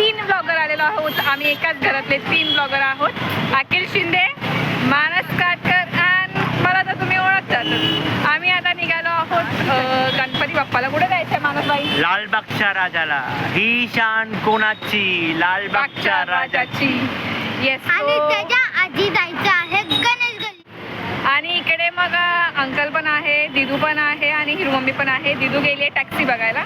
तीन ब्लॉगर आलेलो आहोत. आम्ही एकाच घरातले तीन ब्लॉगर आहोत. अखिल शिंदे मानस काटकर आणि मला तर तुम्ही ओळखतातच आम्ही आता निघालो आहोत गणपती बाप्पाला. कुठे जायचंय मानसबाई? लालबागच्या राजाला. ही शान कोणाची? लालबागच्या राजाची. येस आणि त्याच्या आधी जायचं आहे गणेश गल्ली आणि इकडे मग अंकल पण आहे दिदू पण आहे आणि हिरू मम्मी पण आहे. दिदू गेली आहे टॅक्सी बघायला.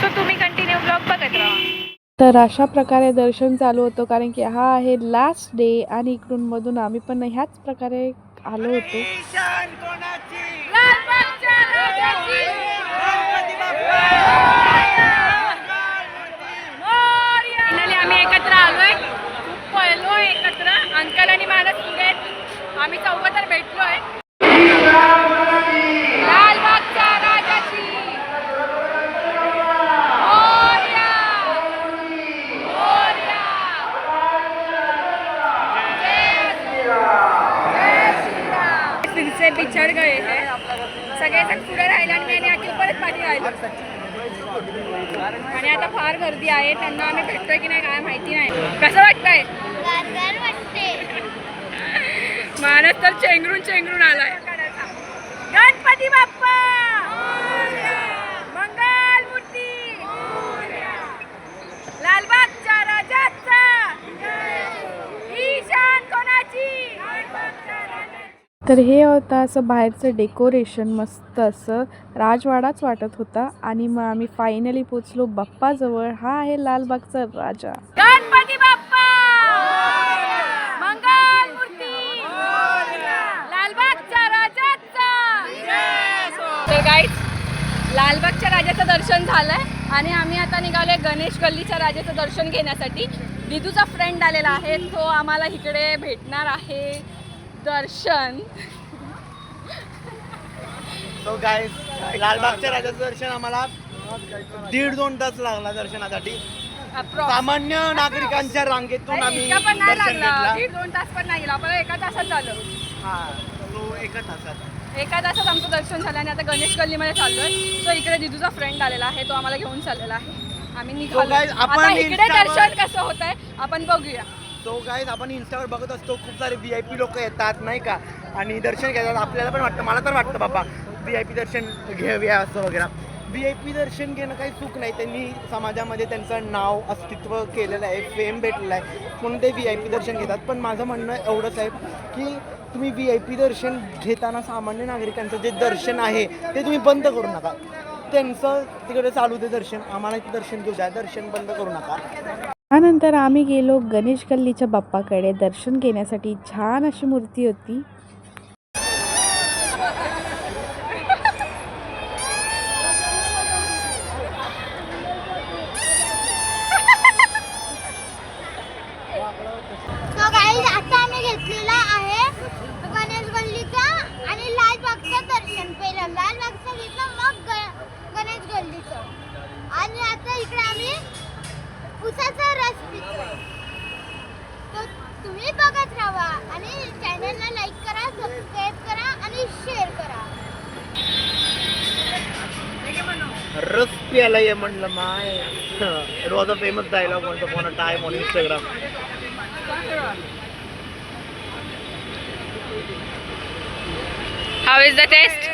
सो तुम्ही कंटिन्यू ब्लॉग बघत राहा. तर अशा प्रकारे दर्शन चालू होतं कारण की हा आहे लास्ट डे आणि इकडून मधून आम्ही पण ह्याच प्रकारे आलो होतो शान कोणाची फायनली आम्ही एकत्र आलोय खूप पळलोय एकत्र अंकल आणि मानस पुढे आम्ही चौघ तर भेटलोय लालबागच्या राजाची मोरया! मोरया! जय श्रीराम! जय पिक्चर फिर से बिछड़ गए हैं पुढे राहिले आणि मी आणि अखिल परत पाठी राहिलो आणि आता फार गर्दी आहे त्यांना आम्ही भेटतोय की नाही काय माहिती नाही. कसं वाटतंय? गारगार तर चेंगरून चेंगरून आलाय. गणपती बाप्पा मंगल मूर्ती लालबागच्या राजाचा ईशान कोणाची तर हे होतं असं बाहेरचं डेकोरेशन मस्त असं राजवाडाच वाटत होता. आणि मग आम्ही फायनली पोचलो बाप्पाजवळ. हा आहे लालबागचा राजा. गणपती बाप्पा! लालबागच्या राजाचा! तर गाईज लालबागच्या राजाचं दर्शन झालंय. आणि आम्ही आता निघालोय गणेश गल्लीच्या राजाचं दर्शन घेण्यासाठी. दिदूचा फ्रेंड आलेला आहे. तो आम्हाला इकडे भेटणार आहे. दर्शन. तो काय लालबागच्या राजाचं दर्शन आम्हाला दीड दोन तास लागला दर्शनासाठी. सामान्य नागरिकांच्या रांगेतून आम्ही इतका पण नाही दर्शन लागला. घेतला. दीड दोन तास पण नाही गेला. आपल्याला एका तासात झालं. हा तो एका तासात. एका तासात आमचं दर्शन झालं आणि आता गणेश गल्लीमध्ये चाललोय. तो इकडे दिदूचा फ्रेंड आलेला आहे तो आम्हाला घेऊन चाललेला आहे. आम्ही निघालो. guys, आपण आता इकडे दर्शन कसं होत आहे आपण बघूया. तो काय आपण इंस्टावर बघत असतो खूप सारे व्ही आय पी लोक येतात नाही का? आणि दर्शन घेतात. आपल्याला पण वाटतं मला तर वाटतं बाबा. व्ही आय पी दर्शन घेऊया असं वगैरे. व्ही आय पी दर्शन घेणं काही चूक नाही. त्यांनी समाजामध्ये त्यांचं नाव अस्तित्व केलेलं आहे फेम भेटलेलं आहे. म्हणून ते व्ही आय पी दर्शन घेतात. पण माझं म्हणणं एवढंच आहे की तुम्ही व्ही आय पी दर्शन घेताना सामान्य नागरिकांचं जे दर्शन आहे ते तुम्ही बंद करू नका. त्यांचं तिकडे चालू दे दर्शन. आम्हाला इथे दर्शन घेऊ द्या. दर्शन बंद करू नका. त्यानंतर आम्ही गेलो गणेश गल्लीच्या बाप्पाकडे. दर्शन घेण्यासाठी छान अशी मूर्ती होती. आम्ही आहे गणेश गल्लीचा. आणि उसाचा रस पितोय. तो तुम्ही बघत राहा आणि चॅनलला लाईक करा सबस्क्राईब करा आणि शेअर करा. रस प्यायला ये म्हणलं माय. रोज फेमस डायलॉग म्हणतो phone time on Instagram how is the taste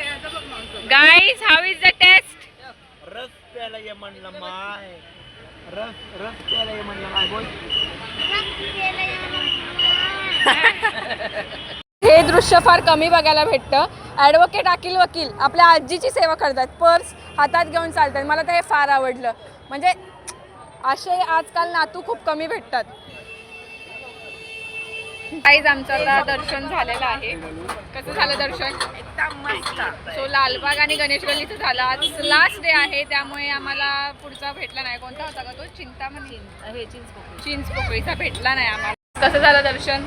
guys how is the taste रस प्यायला ये म्हणलं माय. रस रस प्यायला ये म्हणलं काय बोल. हे दृश्य फार कमी बघायला भेटतं. ॲडव्होकेट अकिल वकील आपल्या आजीची सेवा करतात. पर्स हातात घेऊन चालतात. मला तर हे फार आवडलं. म्हणजे असे आजकाल नातू खूप कमी भेटतात. काहीच आमचं आता दर्शन झालेलं आहे. कसं झालं दर्शन? एकदम मस्त. सो लालबाग आणि गणेश गल्लीचं झालं. आज लास्ट डे आहे त्यामुळे आम्हाला पुढचा भेटला नाही. कोणता होता का तो? चिंतामणी. हे चिंचपोकळी चिंचपोकळीचा भेटला नाही आम्हाला. कसं झालं दर्शन?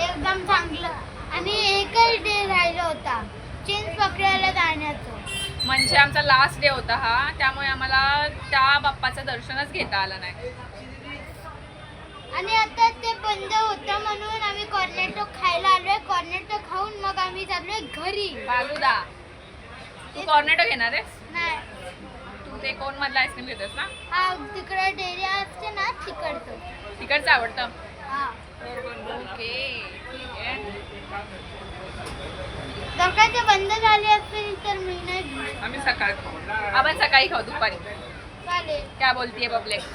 एकदम चांगलं. आणि एकच डे राहिला होता. चिंच पकडायला जाण्याचं. म्हणजे आमचा लास्ट डे होता हा. त्यामुळे आम्हाला त्या बाप्पाचं दर्शनच घेता आलं नाही. आणि आता ते बंद होतं म्हणून आम्ही कॉर्नेटो खायला आलोय. कॉर्नेटो खाऊन मग आम्ही चाललोय घरी. बालुदा तू कॉर्नेटो घेणार आहेस? नाही. तू ते कोण मधला आईस्क्रीम घेतोस ना? हा तिकडे डेरी असते ना तिकडे आवडतं तिकडचं आवडतं? हा. ओके ठीक आहे. ते बंद झाले असतील तर मी नाही घेऊ. आम्ही सकाळी आपण सकाळी खाऊ दुपारी. चालेल. क्या बोलतीये बबले आप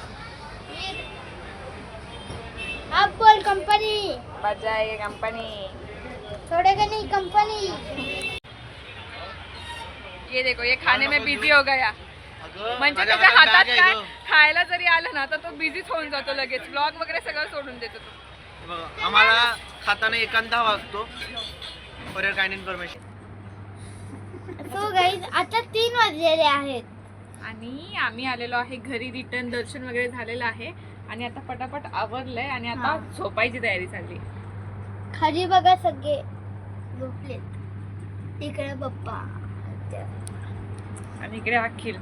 बोल कंपनी मजा आहे कंपनी थोड़े नहीं कंपनी ये देखो ये खाने में बिझी हो गया. म्हणजे त्याच्या हातात काय. खायला जरी आलं ना तर तो बिझीच होऊन जातो लगेच. ब्लॉग वगैरे सगळं सोडून देतो तो. बघा, आम्हाला खाताना एकांता वाजतो for your kind information so guys आता तीन वाजलेले आहेत. आणि आम्ही आलेलो आहे घरी. रिटर्न दर्शन वगैरे झालेलं आहे. आणि आता पटापट आवरलंय आणि आता हा. झोपायची तयारी चालली. खाली बघा सगळे झोपलेत. इकडे पप्पा. आणि इकडे अखिल.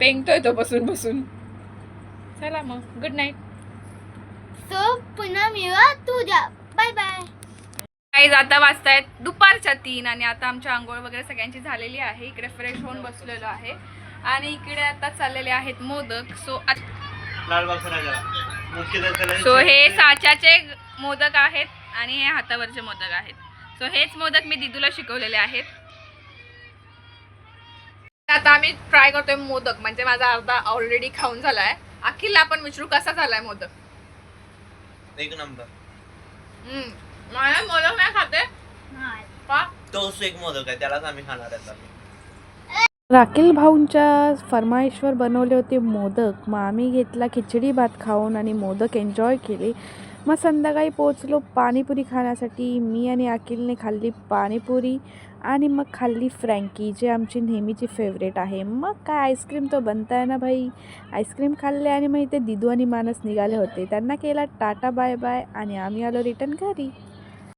पेंगतोय तो बसून बसून. चला मग. गुड नाईट सो पुन्हा मिळवा. तुझ्या बाय बाय काही आता वाजतायत दुपारच्या तीन आणि आता आमची आंघोळ वगैरे सगळ्यांची झालेली आहे. इकडे फ्रेश होऊन बसलेलो आहे. आणि इकडे आता चाललेले आहेत मोदक. सो सो हे साच्याचे मोदक आहेत आणि हे हातावरचे मोदक आहेत. सो हेच मोदक मी दिदूला शिकवलेले आहेत. आता आम्ही ट्राय करतोय मोदक. म्हणजे माझा अर्धा ऑलरेडी खाऊन झालाय. अखिलला आपण विचारू कसा झालाय मोदक? एक नंबर हम्म. मला मोदक नाही खाते. तोच एक मोदक आहे. त्यालाच आम्ही खाणार आहे आता. राखील भाऊंच्या फरमाईशवर बनवले होते मोदक. मग आम्ही घेतला खिचडी भात खाऊन आणि मोदक एन्जॉय केले. मग संध्याकाळी पोचलो पाणीपुरी खाण्यासाठी. मी आणि अखिलने खाल्ली पाणीपुरी आणि मग खाल्ली फ्रँकी जे आमची नेहमीची फेवरेट आहे. मग काय आईस्क्रीम तो बनताय ना भाई? आईस्क्रीम खाल्ले आणि मग इथे दिदू आणि मानस निघाले होते. त्यांना केला टाटा बाय बाय आणि आम्ही आलो रिटर्न घरी.